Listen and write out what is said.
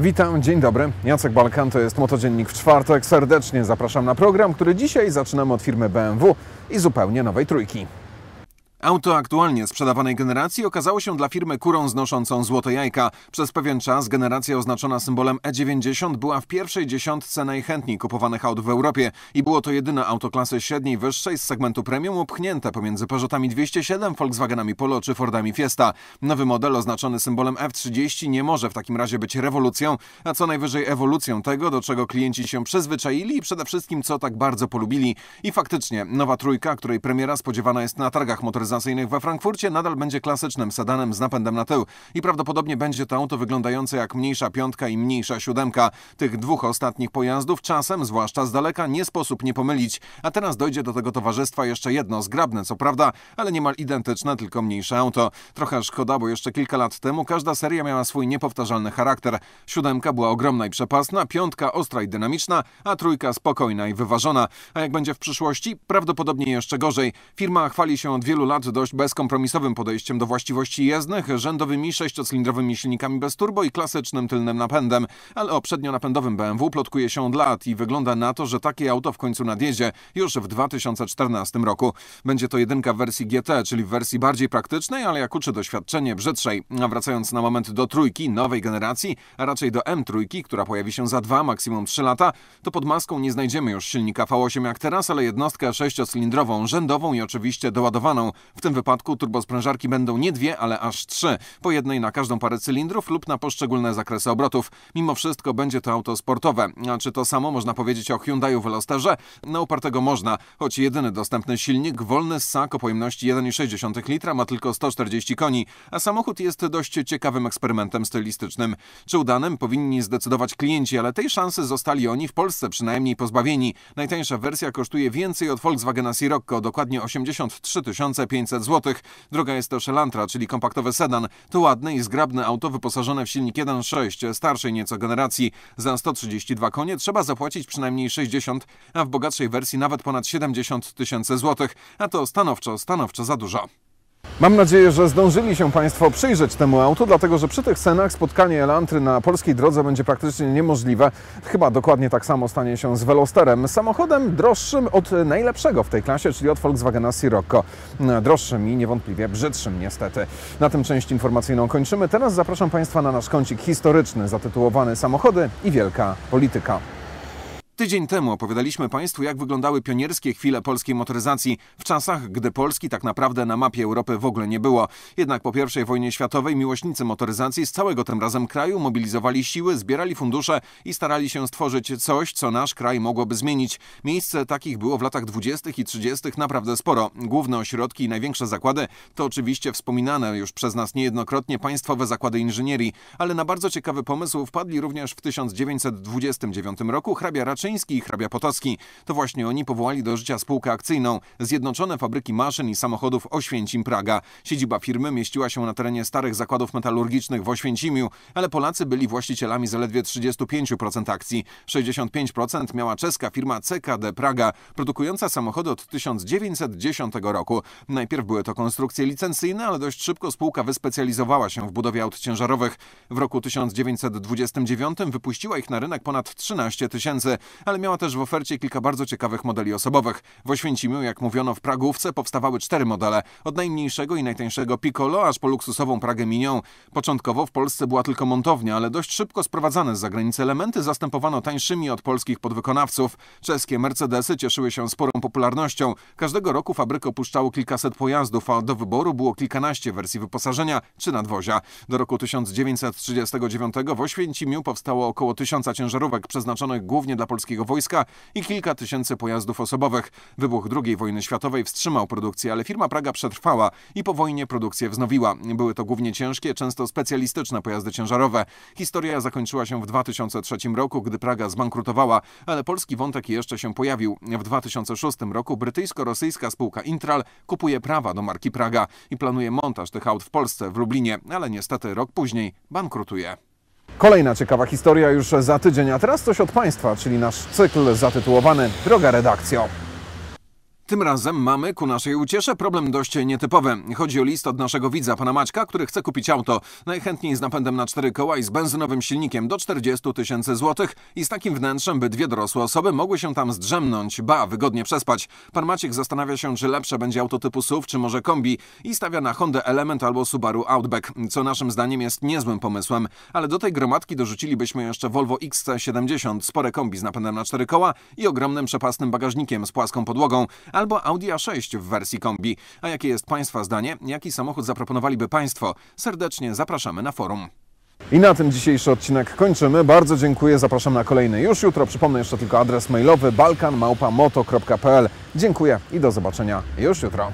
Witam, dzień dobry. Jacek Balkan, to jest Motodziennik w czwartek. Serdecznie zapraszam na program, który dzisiaj zaczynamy od firmy BMW i zupełnie nowej trójki. Auto aktualnie sprzedawanej generacji okazało się dla firmy kurą znoszącą złote jajka. Przez pewien czas generacja oznaczona symbolem E90 była w pierwszej dziesiątce najchętniej kupowanych aut w Europie i było to jedyne auto klasy średniej wyższej z segmentu premium upchnięte pomiędzy Peugeotami 207, Volkswagenami Polo czy Fordami Fiesta. Nowy model oznaczony symbolem F30 nie może w takim razie być rewolucją, a co najwyżej ewolucją tego, do czego klienci się przyzwyczaili i przede wszystkim co tak bardzo polubili. I faktycznie nowa trójka, której premiera spodziewana jest na targach motoryzacyjnych motoryzacyjnych we Frankfurcie nadal będzie klasycznym sedanem z napędem na tył i prawdopodobnie będzie to auto wyglądające jak mniejsza piątka i mniejsza siódemka. Tych dwóch ostatnich pojazdów czasem, zwłaszcza z daleka, nie sposób nie pomylić. A teraz dojdzie do tego towarzystwa jeszcze jedno, zgrabne co prawda, ale niemal identyczne, tylko mniejsze auto. Trochę szkoda, bo jeszcze kilka lat temu każda seria miała swój niepowtarzalny charakter. Siódemka była ogromna i przepasna, piątka ostra i dynamiczna, a trójka spokojna i wyważona. A jak będzie w przyszłości? Prawdopodobnie jeszcze gorzej. Firma chwali się od wielu lat dość bezkompromisowym podejściem do właściwości jezdnych, rzędowymi sześciocylindrowymi silnikami bez turbo i klasycznym tylnym napędem. Ale o przednionapędowym BMW plotkuje się od lat i wygląda na to, że takie auto w końcu nadjedzie już w 2014 roku. Będzie to jedynka w wersji GT, czyli w wersji bardziej praktycznej, ale jak uczy doświadczenie brzydszej. A wracając na moment do trójki nowej generacji, a raczej do M3, która pojawi się za dwa, maksimum trzy lata, to pod maską nie znajdziemy już silnika V8 jak teraz, ale jednostkę sześciocylindrową, rzędową i oczywiście doładowaną. W tym wypadku turbosprężarki będą nie dwie, ale aż trzy, po jednej na każdą parę cylindrów lub na poszczególne zakresy obrotów. Mimo wszystko będzie to auto sportowe. A czy to samo można powiedzieć o Hyundaiu Velosterze? Na upartego można, choć jedyny dostępny silnik, wolny ssak o pojemności 1,6 litra ma tylko 140 koni, a samochód jest dość ciekawym eksperymentem stylistycznym. Czy udanym powinni zdecydować klienci, ale tej szansy zostali oni w Polsce przynajmniej pozbawieni. Najtańsza wersja kosztuje więcej od Volkswagena Sirocco, dokładnie 83 500 500 zł. Droga jest też Elantra, czyli kompaktowy sedan. To ładne i zgrabne auto wyposażone w silnik 1.6 starszej nieco generacji. Za 132 konie trzeba zapłacić przynajmniej 60, a w bogatszej wersji nawet ponad 70 tysięcy złotych. A to stanowczo, stanowczo za dużo. Mam nadzieję, że zdążyli się Państwo przyjrzeć temu autu, dlatego że przy tych cenach spotkanie Elantry na polskiej drodze będzie praktycznie niemożliwe. Chyba dokładnie tak samo stanie się z Velosterem, samochodem droższym od najlepszego w tej klasie, czyli od Volkswagena Sirocco. Droższym i niewątpliwie brzydszym niestety. Na tym część informacyjną kończymy. Teraz zapraszam Państwa na nasz kącik historyczny zatytułowany Samochody i wielka polityka. Tydzień temu opowiadaliśmy Państwu, jak wyglądały pionierskie chwile polskiej motoryzacji w czasach, gdy Polski tak naprawdę na mapie Europy w ogóle nie było. Jednak po I wojnie światowej miłośnicy motoryzacji z całego tym razem kraju mobilizowali siły, zbierali fundusze i starali się stworzyć coś, co nasz kraj mogłoby zmienić. Miejsce takich było w latach 20. i 30. naprawdę sporo. Główne ośrodki i największe zakłady to oczywiście wspominane już przez nas niejednokrotnie państwowe zakłady inżynierii, ale na bardzo ciekawy pomysł wpadli również w 1929 roku hrabia Raczej Kaczyński i hrabia Potocki. To właśnie oni powołali do życia spółkę akcyjną Zjednoczone Fabryki Maszyn i Samochodów Oświęcim Praga. Siedziba firmy mieściła się na terenie starych zakładów metalurgicznych w Oświęcimiu, ale Polacy byli właścicielami zaledwie 35% akcji. 65% miała czeska firma CKD Praga, produkująca samochody od 1910 roku. Najpierw były to konstrukcje licencyjne, ale dość szybko spółka wyspecjalizowała się w budowie aut ciężarowych. W roku 1929 wypuściła ich na rynek ponad 13 tysięcy ale miała też w ofercie kilka bardzo ciekawych modeli osobowych. W Oświęcimiu, jak mówiono w Pragówce, powstawały cztery modele. Od najmniejszego i najtańszego Piccolo, aż po luksusową Pragę Minią. Początkowo w Polsce była tylko montownia, ale dość szybko sprowadzane z zagranicy elementy zastępowano tańszymi od polskich podwykonawców. Czeskie Mercedesy cieszyły się sporą popularnością. Każdego roku fabryka opuszczało kilkaset pojazdów, a do wyboru było kilkanaście wersji wyposażenia czy nadwozia. Do roku 1939 w Oświęcimiu powstało około tysiąca ciężarówek przeznaczonych głównie dla polskich wojska i kilka tysięcy pojazdów osobowych. Wybuch II wojny światowej wstrzymał produkcję, ale firma Praga przetrwała i po wojnie produkcję wznowiła. Były to głównie ciężkie, często specjalistyczne pojazdy ciężarowe. Historia zakończyła się w 2003 roku, gdy Praga zbankrutowała, ale polski wątek jeszcze się pojawił. W 2006 roku brytyjsko-rosyjska spółka Intral kupuje prawa do marki Praga i planuje montaż tych aut w Polsce, w Lublinie, ale niestety rok później bankrutuje. Kolejna ciekawa historia już za tydzień, a teraz coś od Państwa, czyli nasz cykl zatytułowany Droga Redakcjo. Tym razem mamy ku naszej uciesze problem dość nietypowy. Chodzi o list od naszego widza, pana Maćka, który chce kupić auto. Najchętniej z napędem na cztery koła i z benzynowym silnikiem do 40 tysięcy złotych i z takim wnętrzem, by dwie dorosłe osoby mogły się tam zdrzemnąć, ba, wygodnie przespać. Pan Maciek zastanawia się, czy lepsze będzie auto typu SUV, czy może kombi i stawia na Honda Element albo Subaru Outback, co naszym zdaniem jest niezłym pomysłem. Ale do tej gromadki dorzucilibyśmy jeszcze Volvo XC70, spore kombi z napędem na cztery koła i ogromnym przepasnym bagażnikiem z płaską podłogą albo Audi A6 w wersji kombi. A jakie jest Państwa zdanie? Jaki samochód zaproponowaliby Państwo? Serdecznie zapraszamy na forum. I na tym dzisiejszy odcinek kończymy. Bardzo dziękuję. Zapraszam na kolejny już jutro. Przypomnę jeszcze tylko adres mailowy balkanmałpamoto.pl. Dziękuję i do zobaczenia już jutro.